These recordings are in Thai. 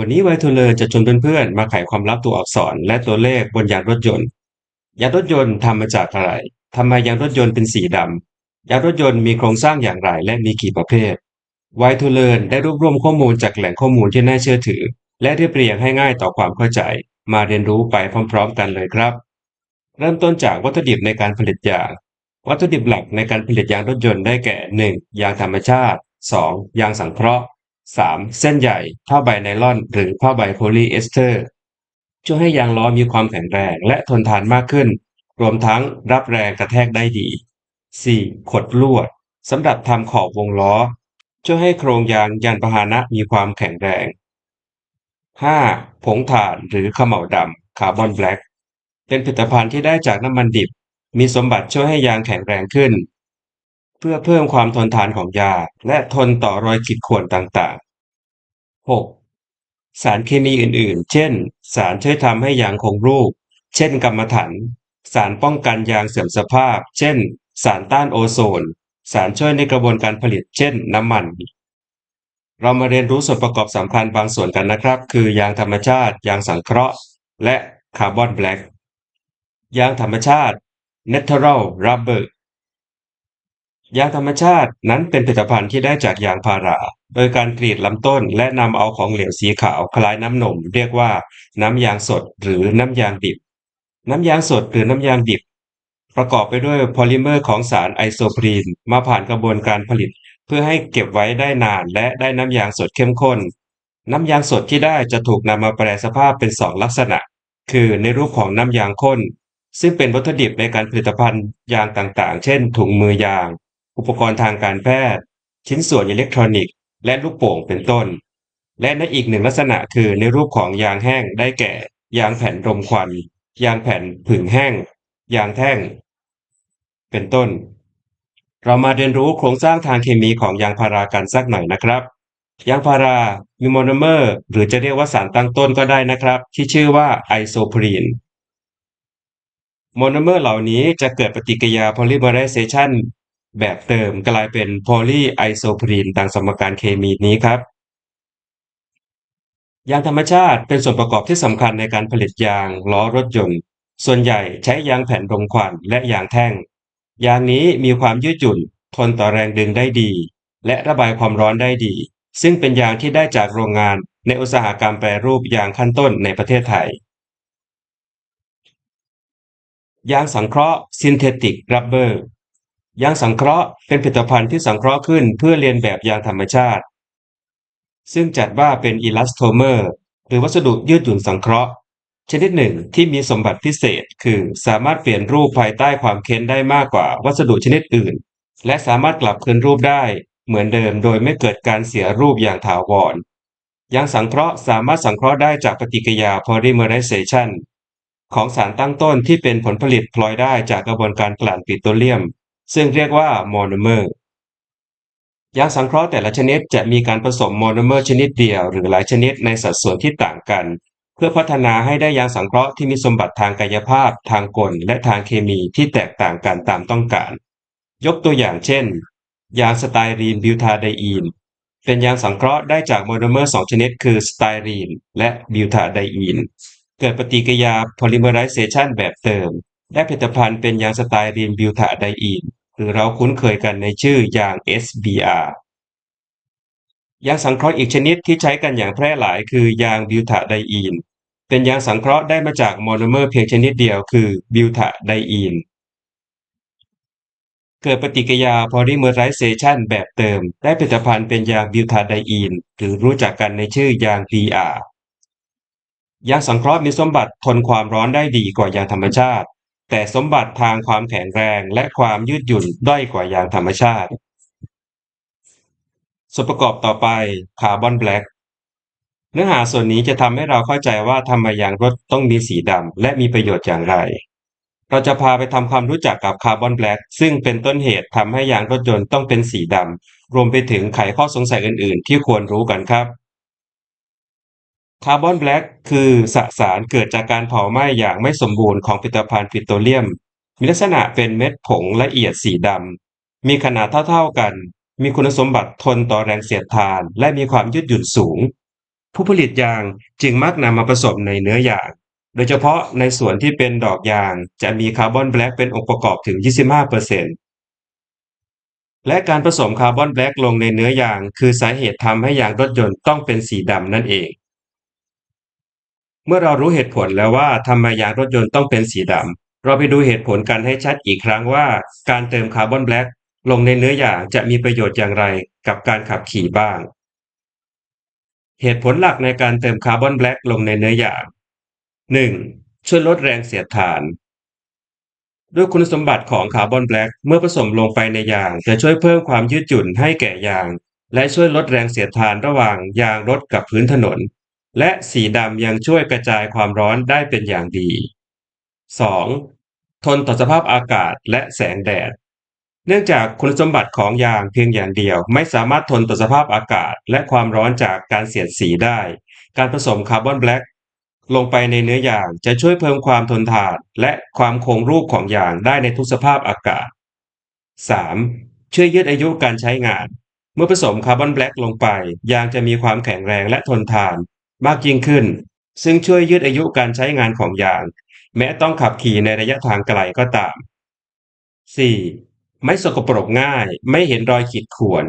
วันนี้ไวทูเลอร์จะชวนเพื่อนๆ มาไขความลับตัวอักษรและตัวเลขบนยางรถยนต์ ยางรถยนต์ทำมาจากอะไรทำไมยางรถยนต์เป็นสีดำยางรถยนต์มีโครงสร้างอย่างไรและมีกี่ประเภทไวทูเลอร์ได้รวบรวมข้อมูลจากแหล่งข้อมูลที่น่าเชื่อถือ และเรียบเรียงให้ง่ายต่อความเข้าใจ มาเรียนรู้ไปพร้อมๆ กันเลยครับ เริ่มต้นจากวัตถุดิบในการผลิตยาง วัตถุดิบหลักในการผลิตยางรถยนต์ได้แก่ 1. ยางธรรมชาติ 2. ยางสังเคราะห์ 3. เส้นใหญ่ผ้าใบไนลอน หรือผ้าใบโพลีเอสเตอร์ช่วยให้ยางล้อมีความแข็งแรงและทนทานมากขึ้น รวมทั้งรับแรงกระแทกได้ดี 4. ขดลวดสำหรับทำขอบวงล้อ ช่วยให้โครงยางยานพาหนะมีความแข็งแรง 5. ผงถ่านหรือขมเหลาดำคาร์บอนแบล็กเป็นผลิตภัณฑ์ที่ได้จากน้ำมันดิบ มีสมบัติช่วยให้ยางแข็งแรงขึ้น เพื่อเพิ่มความทนทานของยา และทนต่อรอยขีดข่วนต่างๆ 6. สารเคมีอื่นๆ เช่น สารช่วยทำให้ยางคงรูป เช่นกรรมฐานสารป้องกันยางเสื่อมสภาพ เช่น สารต้านโอโซน สารช่วยในกระบวนการผลิต เช่น น้ำมัน เรามาเรียนรู้ส่วนประกอบสำคัญบางส่วนกันนะครับ คือยางธรรมชาติ ยางสังเคราะห์ และคาร์บอนแบล็กยางธรรมชาติ Natural Rubber ยางธรรมชาตินั้นเป็นผลิตภัณฑ์ที่ได้จากยางพารา โดยการกรีดลำต้นและนำเอาของเหลวสีขาวคล้ายน้ำนม เรียกว่าน้ำยางสดหรือน้ำยางดิบ น้ำยางสดหรือน้ำยางดิบ ประกอบไปด้วยโพลิเมอร์ของสารไอโซพรีน มาผ่านกระบวนการผลิต เพื่อให้เก็บไว้ได้นานและได้น้ำยางสดเข้มข้น น้ำยางสดที่ได้จะถูกนำมาแปลสภาพเป็นสองลักษณะ คือในรูปของน้ำยางข้น ซึ่งเป็นวัตถุดิบในการผลิตภัณฑ์ยางต่างๆ เช่น ถุงมือยาง อุปกรณ์ทางการแพทย์ ชิ้นส่วนอิเล็กทรอนิกส์ และลูกโป่งเป็นต้น และในอีกหนึ่งลักษณะคือในรูปของยางแห้งได้แก่ ยางแผ่นรมควัน ยางแผ่นผึ่งแห้ง ยางแท่ง เป็นต้น เรามาเรียนรู้โครงสร้างทางเคมีของยางพารากันสักหน่อยนะครับ ยางพารามีโมโนเมอร์ หรือจะเรียกว่าสารตั้งต้นก็ได้นะครับ ที่ชื่อว่าไอโซพรีนโมโนเมอร์เหล่านี้จะเกิดปฏิกิริยาโพลิเมอไรเซชัน แบบเติมกลายเป็นโพลีไอโซพรีนตามสมการเคมีนี้ครับ ยางธรรมชาติเป็นส่วนประกอบที่สำคัญในการผลิตยางล้อรถยนต์ ส่วนใหญ่ใช้ยางแผ่นรมควันและยางแท่ง ยางนี้มีความยืดหยุ่น ทนต่อแรงดึงได้ดี และระบายความร้อนได้ดี ซึ่งเป็นยางที่ได้จากโรงงานในอุตสาหกรรมแปรรูปยางขั้นต้นในประเทศไทย ยางสังเคราะห์ซินเทติกรับเบอร์ ยางสังเคราะห์เป็นผลิตภัณฑ์ที่สังเคราะห์ขึ้นเพื่อเรียนแบบยางธรรมชาติ ซึ่งจัดว่าเป็นอิลาสโทเมอร์หรือวัสดุยืดหยุ่นสังเคราะห์ ชนิดหนึ่งที่มีสมบัติพิเศษคือสามารถเปลี่ยนรูปภายใต้ความเค้นได้มากกว่าวัสดุชนิดอื่น และสามารถกลับคืนรูปได้เหมือนเดิมโดยไม่เกิดการเสียรูปอย่างถาวรยางสังเคราะห์สามารถสังเคราะห์ได้จากปฏิกิริยา polymerization ของสารตั้งต้นที่เป็นผลผลิตพลอยได้จากกระบวนการกลั่นปิโตรเลียม ซึ่งเรียกว่าโมโนเมอร์ยางสังเคราะห์แต่ละชนิดจะมีการผสมโมโนเมอร์ชนิดเดียวหรือหลายชนิดในสัดส่วนที่ต่างกัน เพื่อพัฒนาให้ได้ยางสังเคราะห์ที่มีสมบัติทางกายภาพ ทางกล และทางเคมีที่แตกต่างกันตามต้องการ ยกตัวอย่างเช่น ยางสไตรีนบิวทาไดอีนเป็นยางสังเคราะห์ได้จากโมโนเมอร์สองชนิดคือสไตรีนและบิวทาไดอีน เกิดปฏิกิริยาโพลิเมอไรเซชันแบบเติม ได้ผลิตภัณฑ์เป็นยางสไตรีนบิวทาไดอีน หรือเราคุ้นเคยกันในชื่อยาง SBR ยางสังเคราะห์อีกชนิดที่ใช้กันอย่างแพร่หลายคือยางบิวทาไดอีน เป็นยางสังเคราะห์ได้มาจากโมโนเมอร์เพียงชนิดเดียวคือบิวทาไดอีน เกิดปฏิกิริยา polymerization แบบเติม ได้ผลิตภัณฑ์เป็นยางบิวทาไดอีน หรือรู้จักกันในชื่อยาง DR ยางสังเคราะห์มีสมบัติทนความร้อนได้ดีกว่ายางธรรมชาติ แต่สมบัติทางความแข็งแรงและความยืดหยุ่นด้อยกว่ายางธรรมชาติ ส่วนประกอบต่อไปคาร์บอนแบล็กเนื้อหาส่วนนี้จะทำให้เราเข้าใจว่าทำไมยางรถต้องมีสีดำและมีประโยชน์อย่างไร เราจะพาไปทำความรู้จักกับคาร์บอนแบล็กซึ่งเป็นต้นเหตุทำให้ยางรถยนต์ต้องเป็นสีดำรวมไปถึงไขข้อสงสัยอื่น ๆ ที่ควรรู้กันครับ คาร์บอนแบล็กคือสสารเกิดจากการเผาไหม้อย่างไม่สมบูรณ์ของผลิตภัณฑ์ปิโตรเลียม มีลักษณะเป็นเม็ดผงละเอียดสีดำ มีขนาดเท่าๆกัน มีคุณสมบัติทนต่อแรงเสียดทาน และมีความยืดหยุ่นสูง ผู้ผลิตยางจึงมักนำมาผสมในเนื้อยาง โดยเฉพาะในส่วนที่เป็นดอกยางจะมีคาร์บอนแบล็กเป็นองค์ประกอบถึง 25%และการผสมคาร์บอนแบล็กลงในเนื้อยาง คือสาเหตุทำให้ยางรถยนต์ต้องเป็นสีดำนั่นเอง เมื่อเรารู้เหตุผลแล้วว่าทำไมยางรถยนต์ต้องเป็นสีดำ เราไปดูเหตุผลกันให้ชัดอีกครั้งว่า การเติมคาร์บอนแบล็กลงในเนื้อยางจะมีประโยชน์อย่างไรกับการขับขี่บ้าง เหตุผลหลักในการเติมคาร์บอนแบล็กลงในเนื้อยาง 1. ช่วยลดแรงเสียดทาน ด้วยคุณสมบัติของคาร์บอนแบล็กเมื่อผสมลงไปในยาง จะช่วยเพิ่มความยืดหยุ่นให้แก่ยาง และช่วยลดแรงเสียดทานระหว่างยางรถกับพื้นถนน และสีดำยังช่วยกระจายความร้อนได้เป็นอย่างดี 2. ทนต่อสภาพอากาศและแสงแดด เนื่องจากคุณสมบัติของยางเพียงอย่างเดียว ไม่สามารถทนต่อสภาพอากาศและความร้อนจากการเสียดสีได้ การผสมคาร์บอนแบล็กลงไปในเนื้อยางจะช่วยเพิ่มความทนทานและความคงรูปของยางได้ในทุกสภาพอากาศ 3. ช่วยยืดอายุการใช้งาน เมื่อผสมคาร์บอนแบล็กลงไป ยางจะมีความแข็งแรงและทนทาน มากยิ่งขึ้น ซึ่งช่วยยืดอายุการใช้งานของยาง แม้ต้องขับขี่ในระยะทางไกลก็ตาม 4. ไม่สกปรกง่าย ไม่เห็นรอยขีดข่วน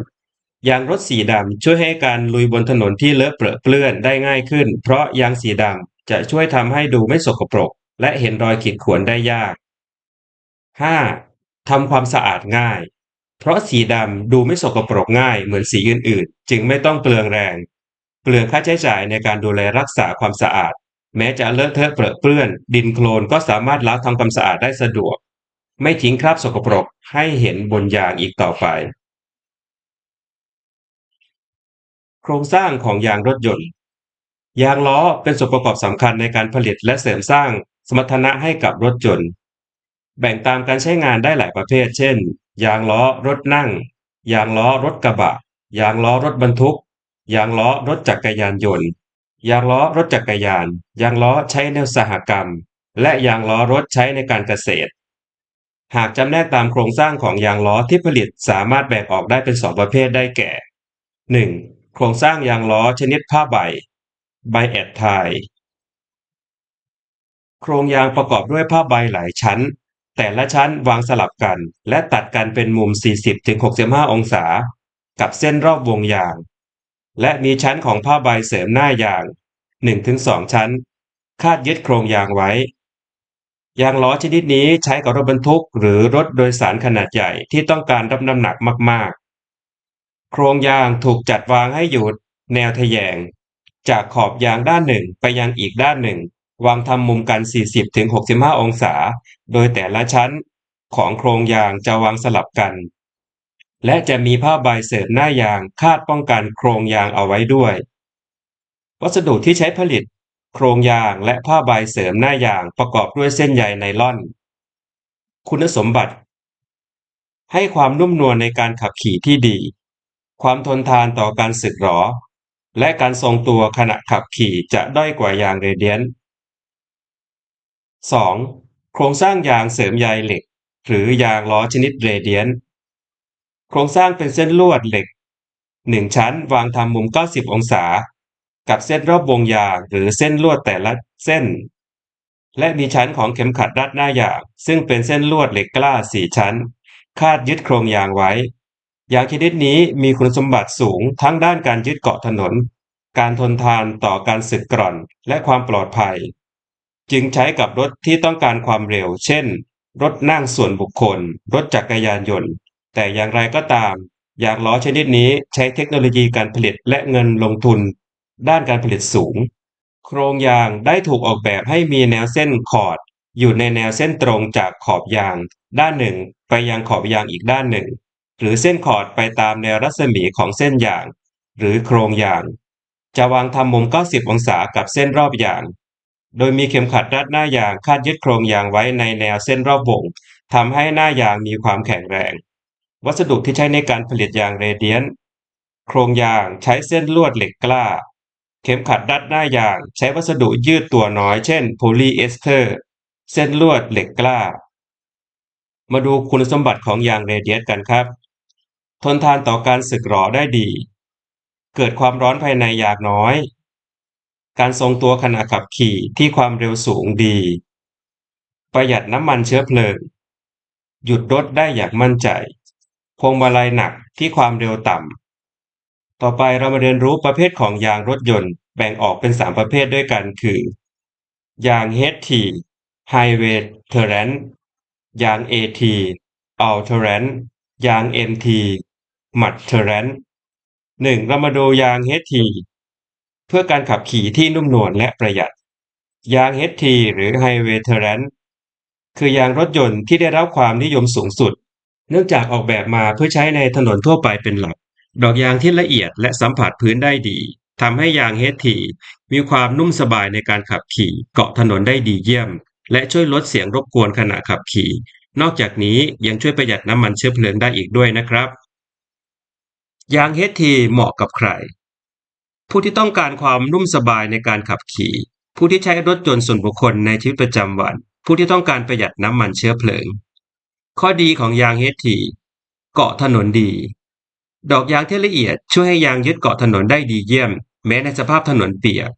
ยางรถสีดำช่วยให้การลุยบนถนนที่เลอะเปรอะเปื้อนได้ง่ายขึ้น เพราะยางสีดำจะช่วยทำให้ดูไม่สกปรก และเห็นรอยขีดข่วนได้ยาก 5. ทำความสะอาดง่าย เพราะสีดำดูไม่สกปรกง่ายเหมือนสีอื่นๆ จึงไม่ต้องเปลืองแรง เปลืองค่าใช้จ่ายในการดูแลรักษาความสะอาด แม้จะเลอะเทอะเปรอะเปื้อน ดินโคลนก็สามารถล้างทำความสะอาดได้สะดวก ไม่ทิ้งคราบสกปรกให้เห็นบนยางอีกต่อไป โครงสร้างของยางรถยนต์ยางล้อเป็นส่วนประกอบสำคัญในการผลิตและเสริมสร้างสมรรถนะให้กับรถยนต์ แบ่งตามการใช้งานได้หลายประเภท เช่น ยางล้อรถนั่ง ยางล้อรถกระบะ ยางล้อรถบรรทุก ยางล้อรถจักรยานยนต์ ยางล้อรถจักรยาน ยางล้อใช้ในอุตสาหกรรม และยางล้อรถใช้ในการเกษตร หากจำแนกตามโครงสร้างของยางล้อที่ผลิตสามารถแบ่งออกได้เป็นสองประเภทได้แก่ 1. โครงสร้างยางล้อชนิดผ้าใบ ใบแอดไทยโครงยางประกอบด้วยผ้าใบหลายชั้น แต่ละชั้นวางสลับกัน และตัดกันเป็นมุม 40-65 องศา กับเส้นรอบวงยาง และมีชั้นของผ้าใบเสริมหน้ายาง 1-2 ชั้น คาดยึดโครงยางไว้ ยางล้อชนิดนี้ใช้กับรถบรรทุกหรือรถโดยสารขนาดใหญ่ที่ต้องการรับน้ำหนักมากๆ โครงยางถูกจัดวางให้อยู่แนวทแยง จากขอบยางด้านหนึ่งไปยังอีกด้านหนึ่ง วางทำมุมกัน 40-65 องศา โดยแต่ละชั้นของโครงยางจะวางสลับกัน และจะมีผ้าใบเสริมหน้ายางคาดป้องกันโครงยางเอาไว้ด้วย วัสดุที่ใช้ผลิต โครงยางและผ้าใบเสริมหน้ายางประกอบด้วยเส้นใยไนลอน คุณสมบัติ ให้ความนุ่มนวลในการขับขี่ที่ดี ความทนทานต่อการสึกหรอ และการทรงตัวขณะขับขี่จะด้อยกว่ายางเรเดียน 2. โครงสร้างยางเสริมใยเหล็ก หรือยางล้อชนิดเรเดียน โครงสร้างเป็นเส้นลวดเหล็ก 1 ชั้นวางทำมุม 90 องศา กับเส้นรอบวงยางหรือเส้นลวดแต่ละเส้น และมีชั้นของเข็มขัดรัดหน้ายาง ซึ่งเป็นเส้นลวดเหล็กกล้า 4 ชั้น คาดยึดโครงยางไว้ ยางชนิดนี้มีคุณสมบัติสูงทั้งด้านการยึดเกาะถนน การทนทานต่อการสึกกร่อนและความปลอดภัย จึงใช้กับรถที่ต้องการความเร็ว เช่น รถนั่งส่วนบุคคล รถจักรยานยนต์ แต่อย่างไรก็ตาม ยางล้อชนิดนี้ใช้เทคโนโลยีการผลิตและเงินลงทุน ด้านการผลิตสูง โครงยางได้ถูกออกแบบให้มีแนวเส้นขอด อยู่ในแนวเส้นตรงจากขอบยาง ด้านหนึ่งไปยังขอบยางอีกด้านหนึ่ง หรือเส้นขอดไปตามแนวรัศมีของเส้นยาง หรือโครงยาง จะวางทำมุม 90 องศากับเส้นรอบยาง โดยมีเข็มขัดรัดหน้ายางคาดยึดโครงยางไว้ในแนวเส้นรอบวงทำให้หน้ายางมีความแข็งแรง วัสดุที่ใช้ในการผลิตยางเรเดียนโครงยางใช้เส้นลวดเหล็กกล้า เข็มขัดรัดหน้ายางใช้วัสดุยืดตัวน้อยเช่นโพลีเอสเตอร์ เส้นลวดเหล็กกล้า มาดูคุณสมบัติของยางเรเดียสกันครับ ทนทานต่อการสึกหรอได้ดี เกิดความร้อนภายในยางน้อย การทรงตัวขณะขับขี่ที่ความเร็วสูงดี ประหยัดน้ำมันเชื้อเพลิง หยุดรถได้อย่างมั่นใจ พวงมาลัยหนักที่ความเร็วต่ำ ต่อไปเรามาเรียนรู้ประเภทของยางรถยนต์แบ่งออกเป็น 3 ประเภทด้วยกันคือ ยาง HT Highway Terrain ยาง AT All Terrain ยาง MT Mud Terrain 1. เรามาดูยาง HT เพื่อการขับขี่ที่นุ่มนวลและประหยัด ยาง HT หรือ Highway Terrain คือยางรถยนต์ที่ได้รับความนิยมสูงสุด เนื่องจากออกแบบมาเพื่อใช้ในถนนทั่วไปเป็นหลัก ดอกยางที่ละเอียดและสัมผัสพื้นได้ดีทำให้ยาง HT มีความนุ่มสบายในการขับขี่ เกาะถนนได้ดีเยี่ยม และช่วยลดเสียงรบกวนขณะขับขี่ นอกจากนี้ยังช่วยประหยัดน้ำมันเชื้อเพลิงได้อีกด้วยนะครับ ยาง HT เหมาะกับใคร ผู้ที่ต้องการความนุ่มสบายในการขับขี่ ผู้ที่ใช้รถยนต์ส่วนบุคคลในชีวิตประจำวัน ผู้ที่ต้องการประหยัดน้ำมันเชื้อเพลิง ข้อดีของยาง HT เกาะถนนดี ดอกยางที่ละเอียดช่วยให้ยางยึดเกาะถนนได้ดีเยี่ยม แม้ในสภาพถนนเปียก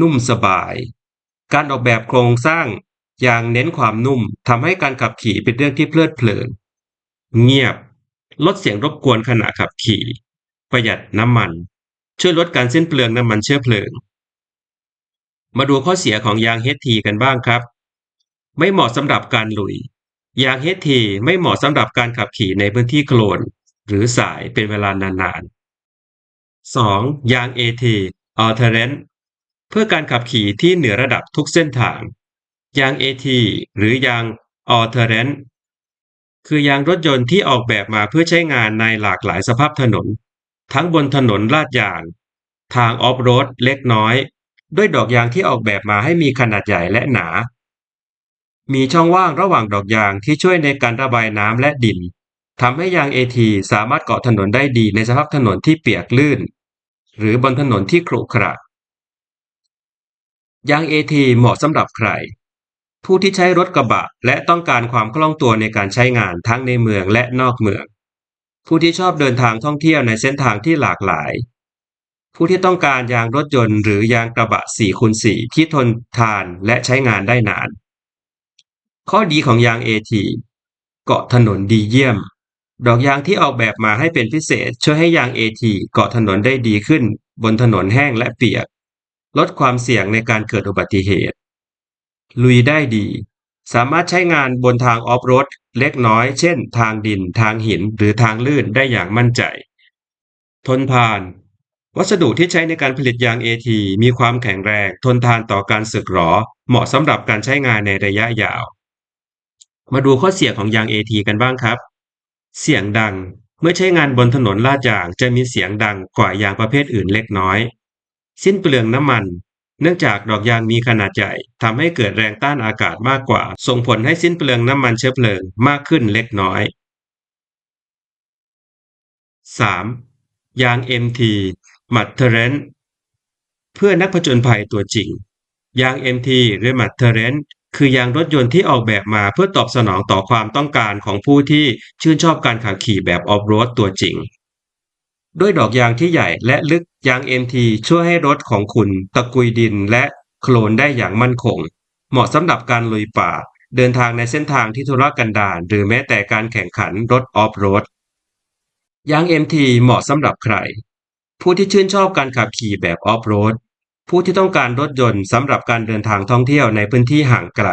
นุ่มสบาย การออกแบบโครงสร้างยางเน้นความนุ่มทำให้การขับขี่เป็นเรื่องที่เพลิดเพลิน เงียบ ลดเสียงรบกวนขณะขับขี่ ประหยัดน้ำมัน ช่วยลดการสิ้นเปลืองน้ำมันเชื้อเพลิง มาดูข้อเสียของยาง HT กันบ้างครับ ไม่เหมาะสำหรับการลุย ยาง HT ไม่เหมาะสำหรับการขับขี่ในพื้นที่โคลน หรือสายเป็นเวลานานๆ 2. ยาง AT All Terrain เพื่อการขับขี่ที่เหนือระดับทุกเส้นทาง ยาง AT หรือยาง All Terrain คือยางรถยนต์ที่ออกแบบมาเพื่อใช้งานในหลากหลายสภาพถนน ทั้งบนถนนลาดยาง ทางออฟโรดเล็กน้อย ด้วยดอกยางที่ออกแบบมาให้มีขนาดใหญ่และหนา มีช่องว่างระหว่างดอกยางที่ช่วยในการระบายน้ำและดินทำให้ยาง AT สามารถเกาะถนนได้ดีในสภาพถนนที่เปียกลื่น หรือบนถนนที่ขรุขระยาง AT เหมาะสำหรับใคร ผู้ที่ใช้รถกระบะและต้องการความคล่องตัวในการใช้งานทั้งในเมืองและนอกเมือง ผู้ที่ชอบเดินทางท่องเที่ยวในเส้นทางที่หลากหลาย ผู้ที่ต้องการยางรถยนต์หรือยางกระบะ4คูณ4ที่ทนทานและใช้งานได้นาน ข้อดีของยาง AT เกาะถนนดีเยี่ยม ดอกยางที่ออกแบบมาให้เป็นพิเศษ ช่วยให้ยาง AT เกาะถนนได้ดีขึ้น บนถนนแห้งและเปียก ลดความเสี่ยงในการเกิดอุบัติเหตุ ลุยได้ดี สามารถใช้งานบนทางออฟโรดเล็กน้อย เช่น ทางดิน ทางหิน หรือทางลื่นได้อย่างมั่นใจ ทนทาน วัสดุที่ใช้ในการผลิตยาง AT มีความแข็งแรง ทนทานต่อการสึกหรอ เหมาะสำหรับการใช้งานในระยะยาว มาดูข้อเสียของยาง AT กันบ้างครับ เสียงดัง เมื่อใช้งานบนถนนลาดยางจะมีเสียงดังกว่ายางประเภทอื่นเล็กน้อย สิ้นเปลืองน้ำมัน เนื่องจากดอกยางมีขนาดใหญ่ทำให้เกิดแรงต้านอากาศมากกว่า ส่งผลให้สิ้นเปลืองน้ำมันเชื้อเพลิงมากขึ้นเล็กน้อย 3. ยาง MT มัดเทเรนเพื่อนักผจญภัยตัวจริง ยาง MT หรือมัดเทเรน คือยางรถยนต์ที่ออกแบบมาเพื่อตอบสนองต่อความต้องการของผู้ที่ชื่นชอบการขับขี่แบบออฟโรดตัวจริง ด้วยดอกยางที่ใหญ่และลึกยาง MT ช่วยให้รถของคุณตะกุยดินและโคลนได้อย่างมั่นคง เหมาะสำหรับการลุยป่า เดินทางในเส้นทางที่ทุรกันดารหรือแม้แต่การแข่งขันรถออฟโรดยาง MT เหมาะสำหรับใคร ผู้ที่ชื่นชอบการขับขี่แบบออฟโรด ผู้ที่ต้องการรถยนต์สำหรับการเดินทางท่องเที่ยวในพื้นที่ห่างไกล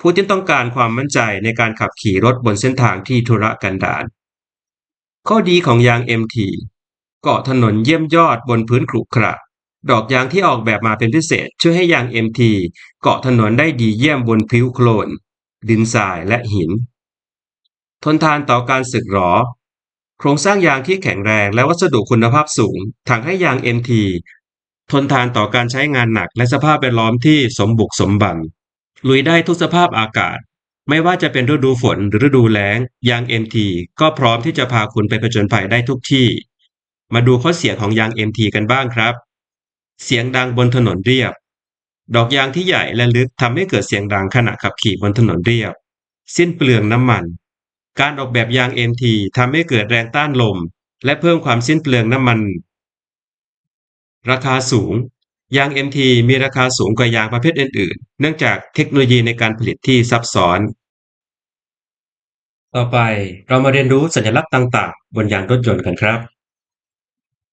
ผู้ที่ต้องการความมั่นใจในการขับขี่รถบนเส้นทางที่ทุรกันดาร ข้อดีของยาง MT เกาะถนนเยี่ยมยอดบนพื้นขรุขระดอกยางที่ออกแบบมาเป็นพิเศษ ช่วยให้ยาง MT เกาะถนนได้ดีเยี่ยมบนผิวโคลน ดินทรายและหิน ทนทานต่อการสึกหรอ โครงสร้างยางที่แข็งแรงและวัสดุคุณภาพสูงทำให้ยาง MT ทนทานต่อการใช้งานหนักและสภาพแวดล้อมที่สมบุกสมบัน ลุยได้ทุกสภาพอากาศ ไม่ว่าจะเป็นฤดูฝนหรือฤดูแล้ง ยาง MT ก็พร้อมที่จะพาคุณไปผจญภัยได้ทุกที่ มาดูข้อเสียของยาง MT กันบ้างครับ เสียงดังบนถนนเรียบ ดอกยางที่ใหญ่และลึกทำให้เกิดเสียงดังขณะขับขี่บนถนนเรียบ สิ้นเปลืองน้ำมัน การออกแบบยาง MT ทำให้เกิดแรงต้านลม และเพิ่มความสิ้นเปลืองน้ำมัน ราคาสูง ยาง MT มีราคาสูงกว่ายางประเภทอื่น ๆ เนื่องจากเทคโนโลยีในการผลิตที่ซับซ้อน ต่อไปเรามาเรียนรู้สัญลักษณ์ต่างๆ บนยางรถยนต์กันครับ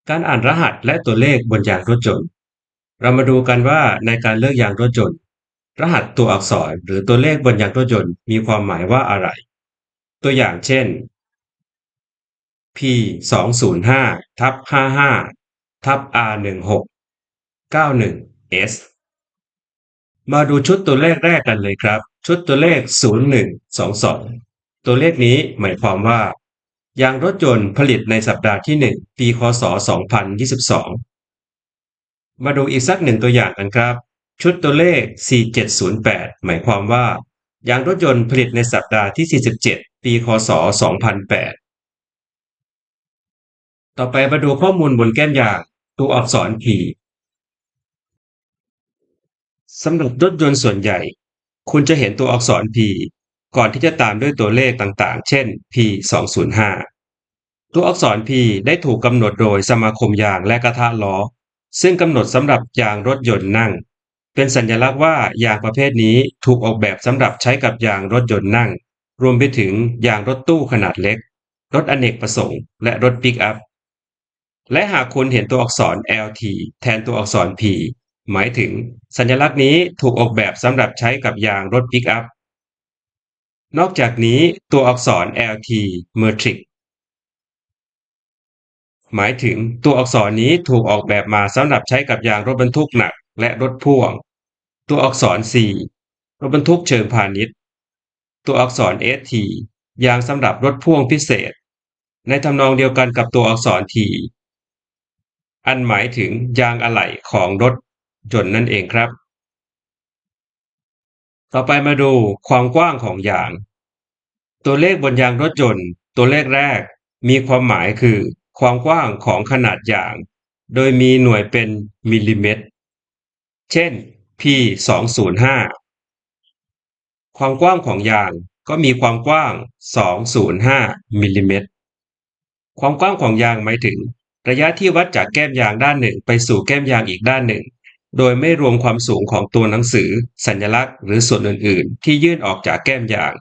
การอ่านรหัสและตัวเลขบนยางรถยนต์ เรามาดูกันว่าในการเลือกยางรถยนต์ รหัสตัวอักษรหรือตัวเลขบนยางรถยนต์มีความหมายว่าอะไร ตัวอย่างเช่น P 2 0 5ทับ55 ทับ R 1 6 91 S มาดูชุดตัวเลขแรกกันเลยครับ ชุดตัวเลข 0122 ตัวเลขนี้หมายความว่า ยางรถยนต์ผลิตในสัปดาห์ที่ 1 ปีคศ 2022 มาดูอีกสักหนึ่งตัวอย่างกันครับ ชุดตัวเลข 4708 หมายความว่า ยางรถยนต์ผลิตในสัปดาห์ที่ 47 ปีคศ 2008 ต่อไปมาดูข้อมูลบนแก้มยาง ตัวอักษร P สำหรับรถยนต์ส่วนใหญ่ คุณจะเห็นตัวอักษร P ก่อนที่จะตามด้วยตัวเลขต่างๆ เช่น P 205 ตัวอักษร P ได้ถูกกำหนดโดยสมาคมยางและกระทะล้อ ซึ่งกำหนดสำหรับยางรถยนต์นั่ง เป็นสัญลักษณ์ว่ายางประเภทนี้ถูกออกแบบสำหรับใช้กับยางรถยนต์นั่ง รวมไปถึงยางรถตู้ขนาดเล็ก รถอเนกประสงค์ และรถปิกอัพ และหากคุณเห็นตัวอักษร LT แทนตัวอักษร P หมายถึงสัญลักษณ์นี้ถูกออกแบบสำหรับใช้กับยางรถปิกอัพ นอกจากนี้ตัวอักษร LT metric หมายถึงตัวอักษรนี้ถูกออกแบบมาสำหรับใช้กับยางรถบรรทุกหนักและรถพ่วง ตัวอักษร C รถบรรทุกเชิงพาณิชย์ ตัวอักษร ST ยางสำหรับรถพ่วงพิเศษ ในทำนองเดียวกันกับตัวอักษร T อันหมายถึงยางอะไหล่ของรถยนต์นั่นเองครับ ต่อไปมาดูความกว้างของยาง ตัวเลขบนยางรถยนต์ ตัวเลขแรกมีความหมายคือ ความกว้างของขนาดยาง โดยมีหน่วยเป็นมิลลิเมตร เช่น P 205ความกว้างของยางก็มีความกว้าง 205มิลลิเมตร ความกว้างของยางหมายถึง ระยะที่วัดจากแก้มยางด้านหนึ่งไปสู่แก้มยางอีกด้านหนึ่ง โดยไม่รวมความสูงของตัวหนังสือ สัญลักษณ์ หรือส่วนอื่น ๆ ที่ยื่นออกจากแก้มยาง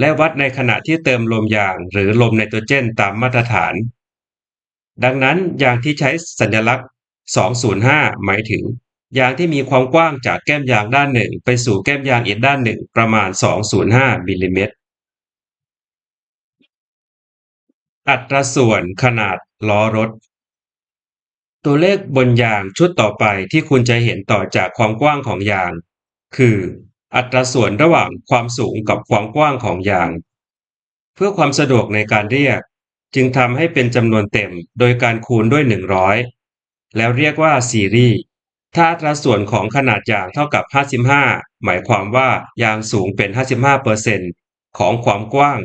และวัดในขณะที่เติมลมยาง หรือลมไนโตรเจนตามมาตรฐาน ดังนั้นยางที่ใช้สัญลักษณ์ 205 หมายถึง ยางที่มีความกว้างจากแก้มยางด้านหนึ่ง ไปสู่แก้มยางอีกด้านหนึ่ง ประมาณ 205มิลลิเมตรอัตราส่วนขนาดล้อรถ ตัวเลขบนยางชุดต่อไปที่คุณจะเห็นต่อจากความกว้างของยาง คือ อัตราส่วนระหว่างความสูงกับความกว้างของยาง เพื่อความสะดวกในการเรียก จึงทำให้เป็นจำนวนเต็มโดยการคูณด้วย 100 แล้วเรียกว่าซีรีส์ถ้าอัตราส่วนของขนาดยางเท่ากับ 55 หมายความว่ายางสูงเป็น 55%ของความกว้าง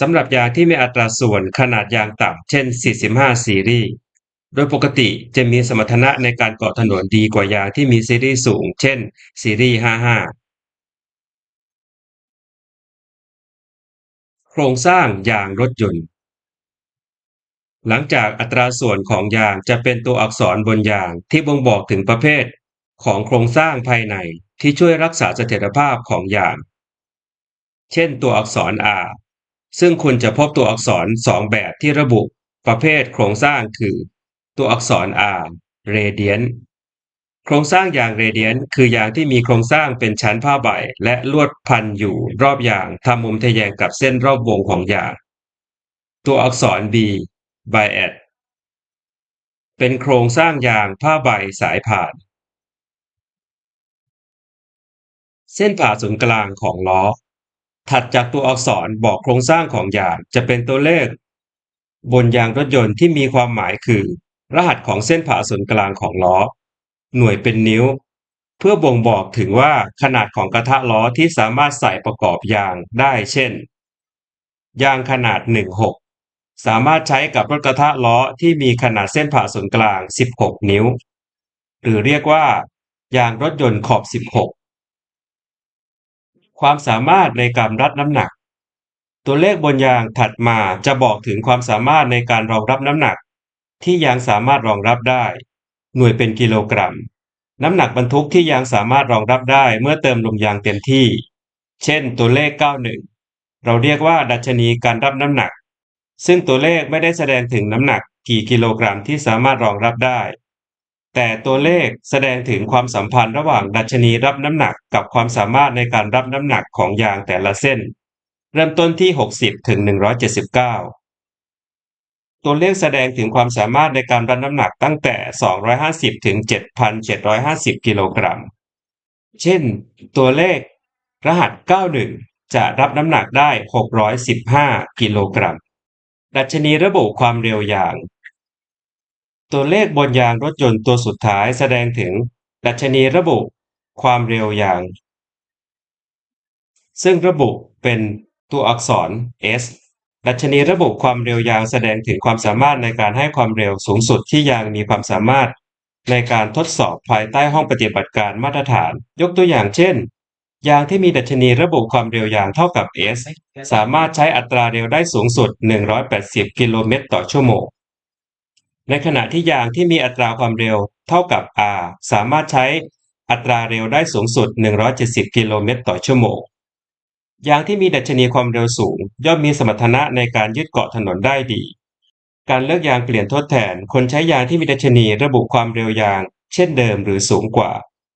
สำหรับยางที่มีอัตราส่วนขนาดยางต่ำเช่น 45 ซีรีส์ โดยปกติจะมีสมรรถนะในการเกาะถนนดีกว่ายางที่มีซีรีส์สูง เช่น ซีรีส์ 55 โครงสร้างยางรถยนต์ หลังจากอัตราส่วนของยางจะเป็นตัวอักษรบนยางที่บ่งบอกถึงประเภทของโครงสร้างภายในที่ช่วยรักษาเสถียรภาพของยาง เช่นตัวอักษร R ซึ่งคุณจะพบตัวอักษรสองแบบที่ระบุประเภทโครงสร้างคือ ตัวอักษร R radiant โครงสร้างยาง radiant คือยางที่มีโครงสร้างเป็นชั้นผ้าใบ และลวดพันอยู่รอบยางทำมุมทะแยงกับเส้นรอบวงของยาง ตัวอักษร B bias เป็นโครงสร้างยางผ้าใบสายผ่าน เส้นผ่าศูนย์กลางของล้อ ถัดจากตัวอักษรบอกโครงสร้างของยางจะเป็นตัวเลข บนยางรถยนต์ที่มีความหมายคือ รหัสของเส้นผ่าศูนย์กลางของล้อ หน่วยเป็นนิ้ว เพื่อบ่งบอกถึงว่าขนาดของกระทะล้อที่สามารถใส่ประกอบยางได้ เช่น ยางขนาด 16 สามารถใช้กับรถกระทะล้อที่มีขนาดเส้นผ่าศูนย์กลาง 16 นิ้ว หรือเรียกว่า ยางรถยนต์ขอบ 16 ความสามารถในการรับน้ำหนักตัวเลขบนยางถัดมาจะบอกถึงความสามารถในการรองรับน้ำหนัก ที่ยางสามารถรองรับได้ หน่วยเป็นกิโลกรัม น้ำหนักบรรทุกที่ยางสามารถรองรับได้เมื่อเติมลมยางเต็มที่ เช่น ตัวเลข 91 เราเรียกว่าดัชนีการรับน้ำหนัก ซึ่งตัวเลขไม่ได้แสดงถึงน้ำหนักกี่กิโลกรัมที่สามารถรองรับได้ แต่ตัวเลขแสดงถึงความสัมพันธ์ระหว่างดัชนีรับน้ำหนักกับความสามารถในการรับน้ำหนักของยางแต่ละเส้น เริ่มต้นที่ 60ถึง179 ตัวเลขแสดงถึงความสามารถในการรับน้ำหนักตั้งแต่ 250 ถึง 7,750 กิโลกรัม เช่น ตัวเลขรหัส 91 จะรับน้ำหนักได้ 615 กิโลกรัม ดัชนีระบุความเร็วยาง ตัวเลขบนยางรถยนต์ตัวสุดท้ายแสดงถึง ดัชนีระบุความเร็วยาง ซึ่งระบุเป็นตัวอักษร S ดัชนีระบุความเร็วยางแสดงถึงความสามารถในการให้ความเร็วสูงสุดที่ยางมีความสามารถ ในการทดสอบภายใต้ห้องปฏิบัติการมาตรฐาน ยกตัวอย่างเช่น ยางที่มีดัชนีระบุความเร็วยางเท่ากับ S สามารถใช้อัตราเร็วได้สูงสุด 180 กิโลเมตรต่อชั่วโมง ในขณะที่ยางที่มีอัตราความเร็วเท่ากับ R สามารถใช้อัตราเร็วได้สูงสุด 170 กิโลเมตรต่อชั่วโมง ยางที่มีดัชนีความเร็วสูง ย่อมมีสมรรถนะในการยึดเกาะถนนได้ดี การเลือกยางเปลี่ยนทดแทน คนใช้ยางที่มีดัชนีระบุความเร็วยาง เช่นเดิมหรือสูงกว่า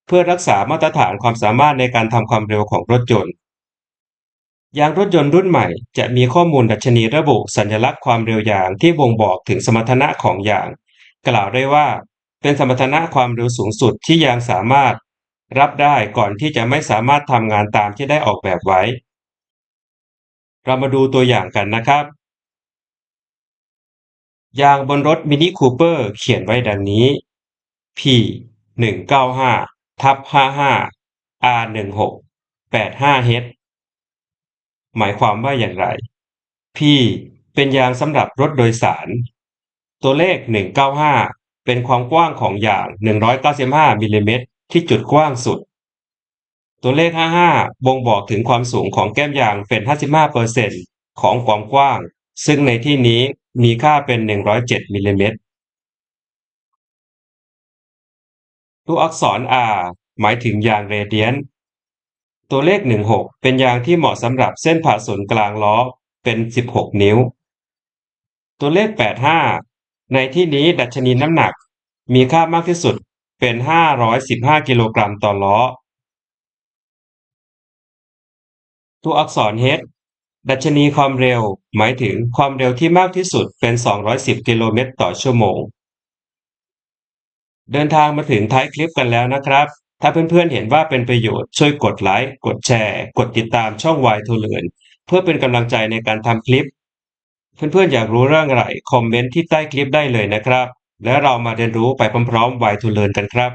เพื่อรักษามาตรฐานความสามารถในการทำความเร็วของรถยนต์ ยางรถยนต์รุ่นใหม่จะมีข้อมูลดัชนีระบุสัญลักษณ์ความเร็วยางที่บ่งบอกถึงสมรรถนะของยาง กล่าวได้ว่า เป็นสมรรถนะความเร็วสูงสุดที่ยางสามารถ รับได้ก่อนที่จะไม่สามารถทำงานตามที่ได้ออกแบบไว้ เรามาดูตัวอย่างกันนะครับ ยางบนรถมินิคูเปอร์เขียนไว้ดังนี้ P 195ทับ55 R 16 85 H หมายความว่าอย่างไร P เป็นยางสำหรับรถโดยสาร ตัวเลข 195 เป็นความกว้างของยาง 195มิลลิเมตรที่จุดกว้างสุด ตัวเลข 55 บ่งบอกถึงความสูงของแก้มยางเป็น 55%ของความกว้าง ซึ่งในที่นี้มีค่าเป็น 107มิลลิเมตรตัวอักษร R หมายถึงยางเรเดียน ตัวเลข 16 เป็นยางที่เหมาะสำหรับเส้นผ่าศูนย์กลางล้อเป็น 16 นิ้ว ตัวเลข 85 ในที่นี้ดัชนีน้ำหนักมีค่ามากที่สุดเป็น 515 กิโลกรัมต่อล้อ ตัวอักษร H ดัชนีความเร็ว หมายถึงความเร็วที่มากที่สุดเป็น 210 กิโลเมตรต่อชั่วโมง เดินทางมาถึงท้ายคลิปกันแล้วนะครับ ถ้าเพื่อนๆเห็นว่าเป็นประโยชน์ช่วยกดไลค์ กดแชร์ กดติดตามช่อง Y to Learn เพื่อเป็นกำลังใจในการทำคลิป เพื่อนๆ อยากรู้เรื่องอะไร คอมเมนต์ที่ใต้คลิปได้เลยนะครับ แล้วเรามาเรียนรู้ไปพร้อมๆ Y to Learn กันครับ